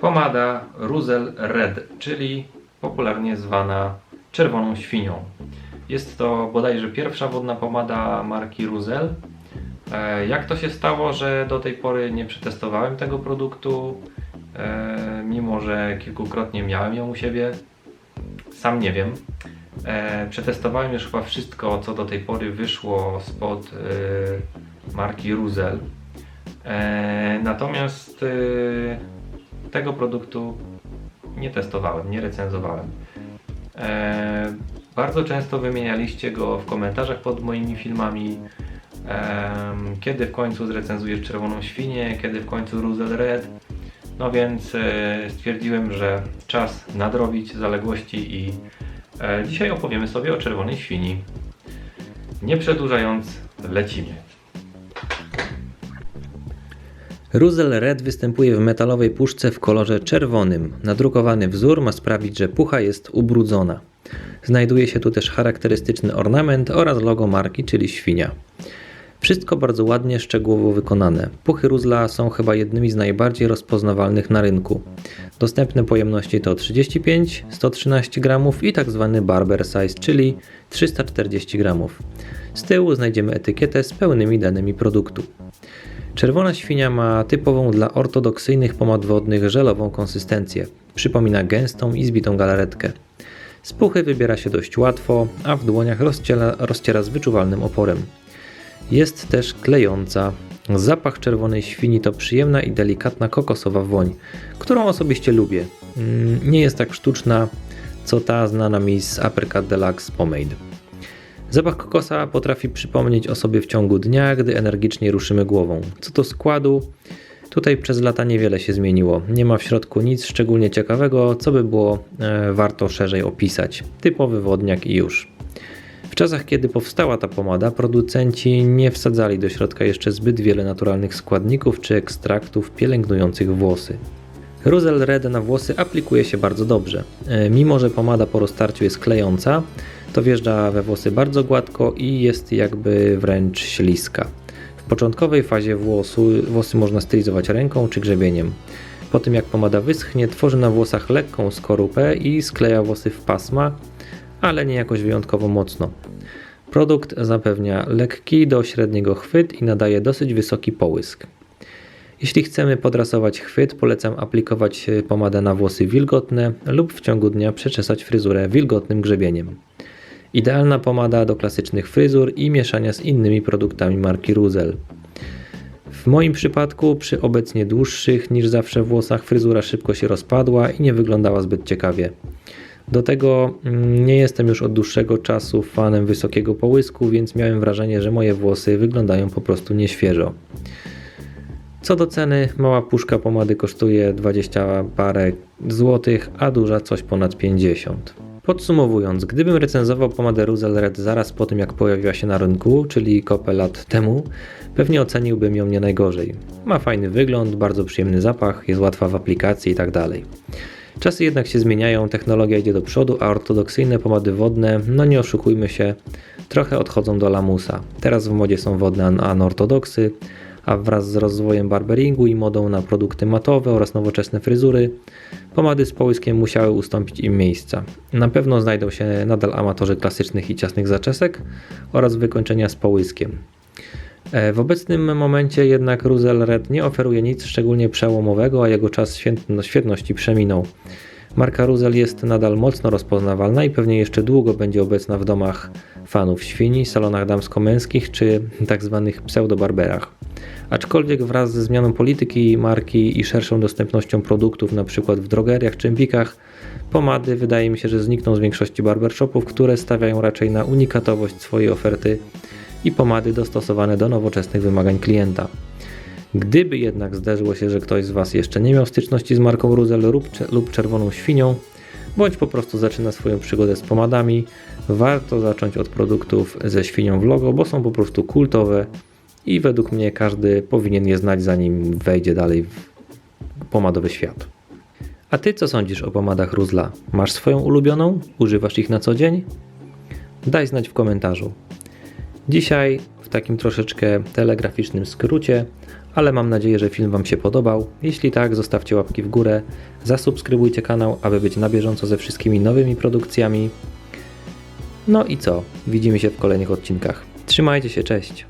pomada Ruzel Red, czyli popularnie zwana czerwoną świnią. Jest to bodajże pierwsza wodna pomada marki Ruzel. E, Jak to się stało, że do tej pory nie przetestowałem tego produktu, e, mimo że kilkukrotnie miałem ją u siebie? Sam nie wiem. E, Przetestowałem już chyba wszystko, co do tej pory wyszło spod marki Ruzel. Natomiast tego produktu nie testowałem, nie recenzowałem. E, bardzo często wymienialiście go w komentarzach pod moimi filmami. Em, kiedy w końcu zrecenzujesz czerwoną świnię, kiedy w końcu Ruzel Red. No więc e, stwierdziłem, że czas nadrobić zaległości i e, dzisiaj opowiemy sobie o czerwonej świni. Nie przedłużając, lecimy. Ruzel Red występuje w metalowej puszce w kolorze czerwonym. Nadrukowany wzór ma sprawić, że pucha jest ubrudzona. Znajduje się tu też charakterystyczny ornament oraz logo marki, czyli świnia. Wszystko bardzo ładnie, szczegółowo wykonane. Puchy Ruzla są chyba jednymi z najbardziej rozpoznawalnych na rynku. Dostępne pojemności to 35, 113 gramów i tak zwany barber size, czyli 340 gramów. Z tyłu znajdziemy etykietę z pełnymi danymi produktu. Czerwona świnia ma typową dla ortodoksyjnych pomad wodnych żelową konsystencję. Przypomina gęstą i zbitą galaretkę. Z puchy wybiera się dość łatwo, a w dłoniach rozciera, rozciera z wyczuwalnym oporem. Jest też klejąca. Zapach czerwonej świni to przyjemna i delikatna kokosowa woń, którą osobiście lubię. Mm, Nie jest tak sztuczna, co ta znana mi z Uppercut Deluxe Pomade. Zapach kokosa potrafi przypomnieć o sobie w ciągu dnia, gdy energicznie ruszymy głową. Co do składu, tutaj przez lata niewiele się zmieniło. Nie ma w środku nic szczególnie ciekawego, co by było e, warto szerzej opisać. Typowy wodniak i już. W czasach, kiedy powstała ta pomada, producenci nie wsadzali do środka jeszcze zbyt wiele naturalnych składników czy ekstraktów pielęgnujących włosy. Ruzel Red na włosy aplikuje się bardzo dobrze. E, Mimo, że pomada po roztarciu jest klejąca, to wjeżdża we włosy bardzo gładko i jest jakby wręcz śliska. W początkowej fazie włosu, włosy można stylizować ręką czy grzebieniem. Po tym jak pomada wyschnie, tworzy na włosach lekką skorupę i skleja włosy w pasma, ale nie jakoś wyjątkowo mocno. Produkt zapewnia lekki do średniego chwyt i nadaje dosyć wysoki połysk. Jeśli chcemy podrasować chwyt, polecam aplikować pomadę na włosy wilgotne lub w ciągu dnia przeczesać fryzurę wilgotnym grzebieniem. Idealna pomada do klasycznych fryzur i mieszania z innymi produktami marki Ruzel. W moim przypadku, przy obecnie dłuższych niż zawsze włosach, fryzura szybko się rozpadła i nie wyglądała zbyt ciekawie. Do tego mm, nie jestem już od dłuższego czasu fanem wysokiego połysku, więc miałem wrażenie, że moje włosy wyglądają po prostu nieświeżo. Co do ceny, mała puszka pomady kosztuje 20 parę złotych, a duża coś ponad 50. Podsumowując, gdybym recenzował pomadę Ruzel Red zaraz po tym jak pojawiła się na rynku, czyli kopę lat temu, pewnie oceniłbym ją nie najgorzej. Ma fajny wygląd, bardzo przyjemny zapach, jest łatwa w aplikacji itd. Czasy jednak się zmieniają, technologia idzie do przodu, a ortodoksyjne pomady wodne, no nie oszukujmy się, trochę odchodzą do lamusa. Teraz w modzie są wodne an- anortodoksy, a wraz z rozwojem barberingu i modą na produkty matowe oraz nowoczesne fryzury, pomady z połyskiem musiały ustąpić im miejsca. Na pewno znajdą się nadal amatorzy klasycznych i ciasnych zaczesek oraz wykończenia z połyskiem. E, W obecnym momencie jednak Ruzel Red nie oferuje nic szczególnie przełomowego, a jego czas świetności przeminął. Marka Ruzel jest nadal mocno rozpoznawalna i pewnie jeszcze długo będzie obecna w domach fanów świni, salonach damsko-męskich czy tak zwanych pseudobarberach. Aczkolwiek wraz ze zmianą polityki marki i szerszą dostępnością produktów np. w drogeriach czy empikach, pomady wydaje mi się, że znikną z większości barbershopów, które stawiają raczej na unikatowość swojej oferty i pomady dostosowane do nowoczesnych wymagań klienta. Gdyby jednak zdarzyło się, że ktoś z Was jeszcze nie miał styczności z marką Ruzel lub, czerwoną świnią, bądź po prostu zaczyna swoją przygodę z pomadami, warto zacząć od produktów ze świnią w logo, bo są po prostu kultowe i według mnie każdy powinien je znać, zanim wejdzie dalej w pomadowy świat. A Ty co sądzisz o pomadach Ruzla? Masz swoją ulubioną? Używasz ich na co dzień? Daj znać w komentarzu. Dzisiaj w takim troszeczkę telegraficznym skrócie, ale mam nadzieję, że film Wam się podobał. Jeśli tak, zostawcie łapki w górę, zasubskrybujcie kanał, aby być na bieżąco ze wszystkimi nowymi produkcjami. No i co? Widzimy się w kolejnych odcinkach. Trzymajcie się, cześć!